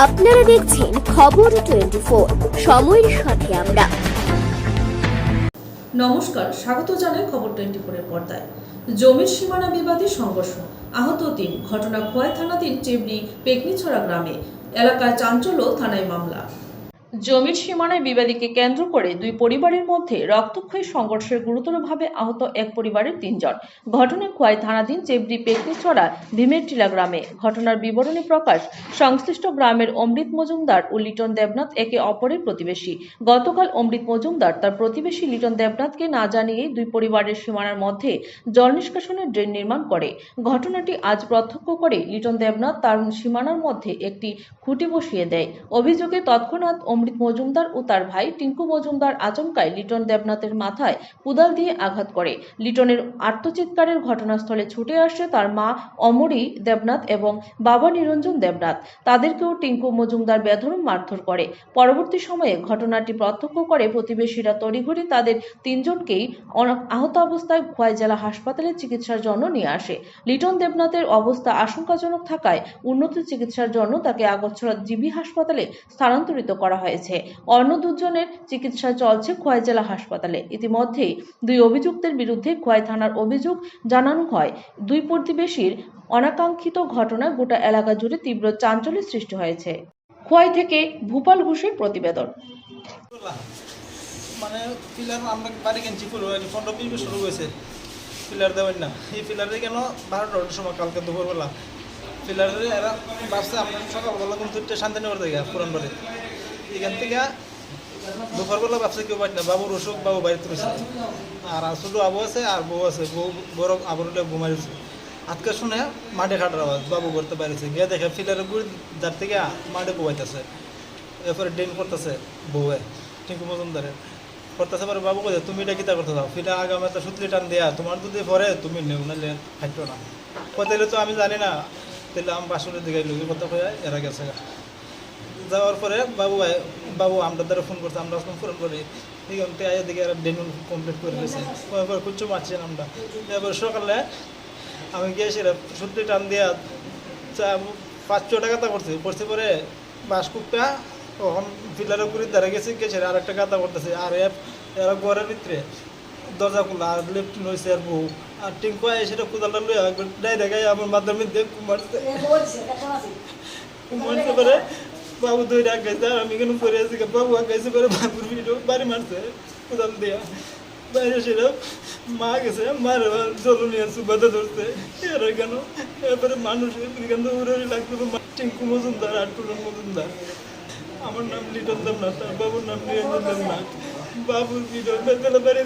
আপনারা দেখছেন খবর টোয়েন্টি সময়ের সাথে আমরা। নমস্কার, স্বাগত জানাই খবর টোয়েন্টি ফোরের পর্দায়। জমির সীমানা বিবাদী সংঘর্ষ, আহত তিন, ঘটনা খোয়াই থানাধীন চেবড়ি পেকনিছড়া গ্রামে। এলাকায় চাঞ্চল্য, থানায় মামলা। জমির সীমানায় বিবাদীকে কেন্দ্র করে দুই পরিবারের মধ্যে রক্তক্ষয়ী সংঘর্ষে গুরুতরভাবে আহত এক পরিবারের তিনজন। ঘটনায় খোয়াই থানাধীন চেবড়ি পেকনিছড়া ভীমের টিলা গ্রামে ঘটনার বিবরণী প্রকাশ সংশ্লিষ্ট গ্রামের অমৃত মজুমদার ও লিটন দেবনাথ একে অপরের প্রতিবেশী। গতকাল অমৃত মজুমদার তার প্রতিবেশী লিটন দেবনাথকে না জানিয়েই দুই পরিবারের সীমানার মধ্যে জল নিষ্কাশনের ড্রেন নির্মাণ করে। ঘটনাটি আজ প্রত্যক্ষ করে লিটন দেবনাথ তার সীমানার মধ্যে একটি খুঁটি বসিয়ে দেয়। অভিযোগে তৎক্ষণাৎ অমৃত মজুমদার ও তার ভাই টিঙ্কু মজুমদার আচমকায় লিটন দেবনাথের মাথায় কুদাল দিয়ে আঘাত করে। লিটনের আত্মচিৎকারের ঘটনাস্থলে ছুটে আসে তার মা অমরি দেবনাথ এবং বাবা নিরঞ্জন দেবনাথ। তাদেরকেও টিঙ্কু মজুমদার বেধরম মারধর করে। পরবর্তী সময়ে ঘটনাটি প্রত্যক্ষ করে প্রতিবেশীরা তড়িঘড়ি তাদের তিনজনকেই আহত অবস্থায় খোয়াই জেলা হাসপাতালে চিকিৎসার জন্য নিয়ে আসে। লিটন দেবনাথের অবস্থা আশঙ্কাজনক থাকায় উন্নত চিকিৎসার জন্য তাকে আগরছড়া জিবি হাসপাতালে স্থানান্তরিত করা হয়েছে অন্য দুজনের চিকিৎসা চলছে খোয়াই জেলা হাসপাতালে। ইতিমধ্যেই দুই অভিযুক্তের বিরুদ্ধে খোয়াই থানার অভিযোগ জানানো হয়। দুই প্রতিবেশীর অনাকাঙ্ক্ষিত ঘটনায় গোটা এলাকা জুড়ে তীব্র চাঞ্চল্যের সৃষ্টি হয়েছে। খোয়াই থেকে ভূপাল ঘোষের প্রতিবেদন। মানে পিলার আমরা বাড়ি পুরো পনেরো বিশ বছর হয়েছে। পিলার দেবেন না। এই পিলারে কেন বারোটার সময় কালকে দুপুরবেলা? পিলারে এরা ভাবছে আমরা সকালবেলা কিন্তু শান্তিনগর থেকে পুরান বাড়ি। এখান থেকে দুপুরবেলা ভাবছে কেউ বাড়ি না, বাবুর অসুখ, বাবু বাড়িতে রয়েছে আর শুধু আবু আছে, আর বউ আছে। বউ, বড় আবরুটা ঘুমাইছে আজকে শুনে মাঠে খাটার আওয়াজ, বাবু করতে পারিছে গিয়ে দেখে ফিলারের গুড়ি যার থেকে মাঠে বউয়াইতেছে এরপরে ড্রেন করতেছে বউয়ে টিঙ্কু মজুমদারে। করতেছে পরে বাবু কোথায় তুমি এটা কিতা করতে দাও? ফিটা আগামে তো সুতলি টান দেয়া, তোমার যদি পরে তুমি নেও নাহলে খাইতো না। কোথায় তো আমি জানি না। তাহলে আমি বাসনের দিকে লোকের কথা কয়ে এরা গেছে। যাওয়ার পরে বাবু ভাই বাবু আমরা দ্বারা ফোন করছে আমরা ফোন করি এখানতে এদিকে এরা ডেনুন কমপ্লিট করে কুচ্ছু আমরা। এরপর সকালে আমি গিয়েছিলাম সুতলি টান দিয়া পাঁচশো টাকা তা করছি। পরে তখন পিলারের উপরে দাঁড়া গেছে গেছে আর একটা কাতা করতেছে। আর এর ঘরের ভিতরে দরজা খোলা আর লেফট নইছে আর বউ। আর টিঙ্কু আয় সেটা কোদালটা একবার ডাইরে আমার মাথার মধ্যে কুমারছে কুমারছে পরে বাবু দুই ডাক গেছে আর আমি কেন পরে আছি বাবু আগাইছে পরে বাবুর ভিডিও বাড়ি মারছে। কোদাল দিয়া। বাইরে ছিল মা গেছে, মার জলনিয়া সুবাদা ধরছে। এরা কেন? এরপরে মানুষ এখান থেকে উড়ে লাগছে টিঙ্কু মজুমদার আর টুলন মজুমদার। আমার নাম লিটন দেবনাথ, আর বাবুর নাম নিরঞ্জন দেবনাথ। বাবুর ভিডিও বেতলা বাড়ি